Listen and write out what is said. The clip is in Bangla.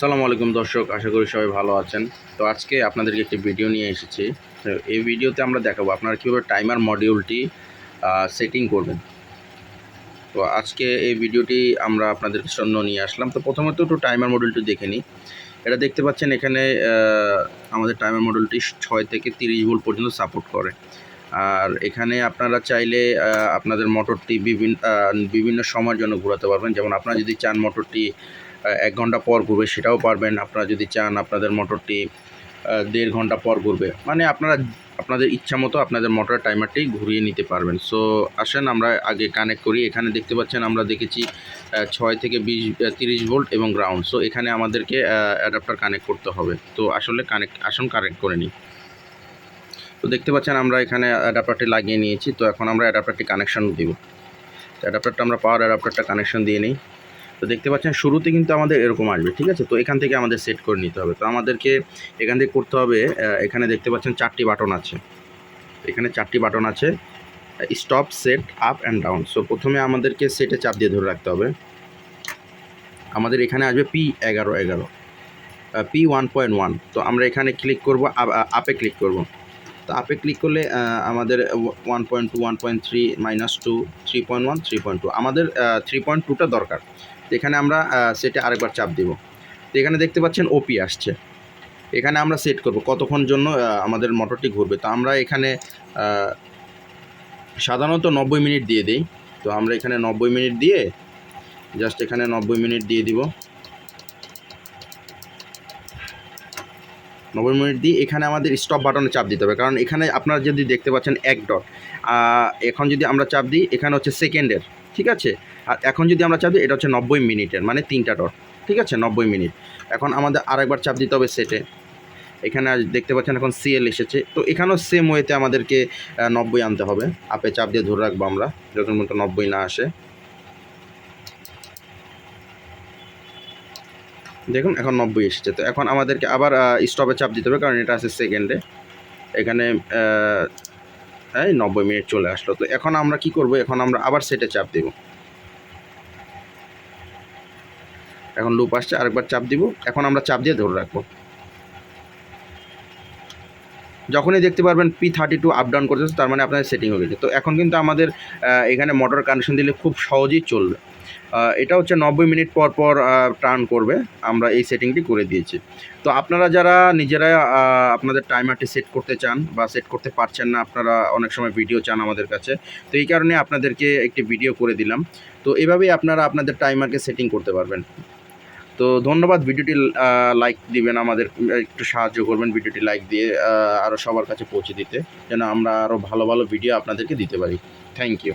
আসসালামু আলাইকুম দর্শক, আশা করি সবাই ভালো আছেন। তো আজকে আপনাদেরকে একটি ভিডিও নিয়ে এসেছি। তো এই ভিডিওতে আমরা দেখাবো আপনারা কীভাবে টাইমার মডিউলটি সেটিং করবেন। তো আজকে এই ভিডিওটি আমরা আপনাদের জন্য নিয়ে আসলাম। তো প্রথমত একটু টাইমার মডিউলটি দেখে নিই। এটা দেখতে পাচ্ছেন এখানে আমাদের টাইমার মডিউলটি ছয় থেকে তিরিশ ভোল্ট পর্যন্ত সাপোর্ট করে। আর এখানে আপনারা চাইলে আপনাদের মোটরটি বিভিন্ন বিভিন্ন সময়ের জন্য ঘোরাতে পারবেন। যেমন আপনারা যদি চান মোটরটি এক ঘণ্টা পর ঘুরবে, সেটাও পারবেন। আপনারা যদি চান আপনাদের মোটরটি দেড় ঘণ্টা পর ঘুরবে। মানে আপনারা, আপনাদের ইচ্ছা মতো আপনাদের মোটর টাইমারটি ঘুরিয়ে নিতে পারবেন। সো আসেন, আমরা আগে কানেক্ট করি। এখানে দেখতে পাচ্ছেন, আমরা দেখেছি ছয় থেকে বিশ তিরিশ ভোল্ট এবং গ্রাউন্ড সো এখানে আমাদেরকে অ্যাডাপ্টার কানেক্ট করতে হবে। তো আসলে কানেক্ট আসুন কানেক্ট করে নিই। তো দেখতে পাচ্ছেন, আমরা এখানে অ্যাডাপ্টারটি লাগিয়ে নিয়েছি। তো এখন আমরা অ্যাডাপ্টারটি কানেকশন দিব। অ্যাডাপ্টারটা আমরা পাওয়ার অ্যাডাপ্টারটা কানেকশন দিয়ে নিই। তো দেখতে পাচ্ছেন শুরুতে কিন্তু আমাদের এরকম আসবে, ঠিক আছে? তো এখান থেকে আমাদের সেট করে নিতে হবে। তো আমাদেরকে এখান থেকে করতে হবে এখানে দেখতে পাচ্ছেন চারটি বাটন আছে। এখানে চারটি বাটন আছে stop set up and down so প্রথমে আমাদেরকে সেটে চাপ দিয়ে ধরে রাখতে হবে। আমাদের এখানে আসবে পি এগারো এগারো পি ওয়ান পয়েন্ট ওয়ান তো আমরা এখানে ক্লিক করব আপে ক্লিক করব। তো আপে ক্লিক করলে আমাদের one point two one point three minus two three point one three point two আমাদের থ্রি পয়েন্ট টুটা দরকার। এখানে আমরা সেটে আরেকবার চাপ দিব। তো এখানে দেখতে পাচ্ছেন ওপি আসছে। এখানে আমরা সেট করব, কতক্ষণ জন্য আমাদের মোটরটি ঘুরবে। তো আমরা এখানে সাধারণত নব্বই মিনিট দিয়ে দিই। তো আমরা এখানে নব্বই মিনিট দিয়ে জাস্ট এখানে নব্বই মিনিট দিয়ে দিব। নব্বই মিনিট দিয়ে এখানে আমাদের স্টপ বাটনে চাপ দিতে হবে। কারণ এখানে আপনারা যদি দেখতে পাচ্ছেন এক ডট এখন যদি আমরা চাপ দিই, এখানে হচ্ছে সেকেন্ডের ঠিক আছে? আর এখন যদি আমরা চাপ দিই এটা হচ্ছে নব্বই মিনিটের মানে তিনটা ডট। ঠিক আছে? নব্বই মিনিট। এখন আমাদের আরেকবার চাপ দিতে হবে সেটে। এখানে দেখতে পাচ্ছেন এখন সিএল এসেছে। তো এখানেও সেম ওয়েতে আমাদেরকে নব্বই আনতে হবে। আপে চাপ দিয়ে ধরে রাখব আমরা, যতক্ষণ পর্যন্ত নব্বই না আসে। দেখুন, এখন নব্বই এসেছে। তো এখন আমাদেরকে আবার স্টপে চাপ দিতে হবে, কারণ এটা আছে সেকেন্ডে এখানে এই নব্বই মিনিট চলে আসলো। তো এখন আমরা কি করব? এখন আমরা আবার সেটে চাপ দেব। এখন লুপ আসছে, আরেকবার চাপ দিব। এখন আমরা চাপ দিয়ে ধরে রাখব। যখনই দেখতে পারবেন P thirty two up down করতেছে তার মানে আপনাদের সেটিং হয়ে গেছে। তো এখন কিন্তু আমাদের এখানে মোটর কানেকশন দিলে খুব সহজেই চলবে। এটা হচ্ছে নব্বই মিনিট পর পর টার্ন করবে। আমরা এই সেটিংটি করে দিয়েছি। তো আপনারা যারা নিজেরা আপনাদের টাইমারটি সেট করতে চান বা সেট করতে পারছেন না, আপনারা অনেক সময় ভিডিও চান আমাদের কাছে। তো এই কারণে আপনাদেরকে একটি ভিডিও করে দিলাম। তো এভাবেই আপনারা আপনাদের টাইমারকে সেটিং করতে পারবেন। তো ধন্যবাদ, ভিডিওটি লাইক দিবেন আমাদের, একটু সাহায্য করবেন ভিডিওটি লাইক দিয়ে আরও সবার কাছে পৌঁছে দিতে, যেন আমরা আরও ভালো ভালো ভিডিও আপনাদেরকে দিতে পারি। Thank you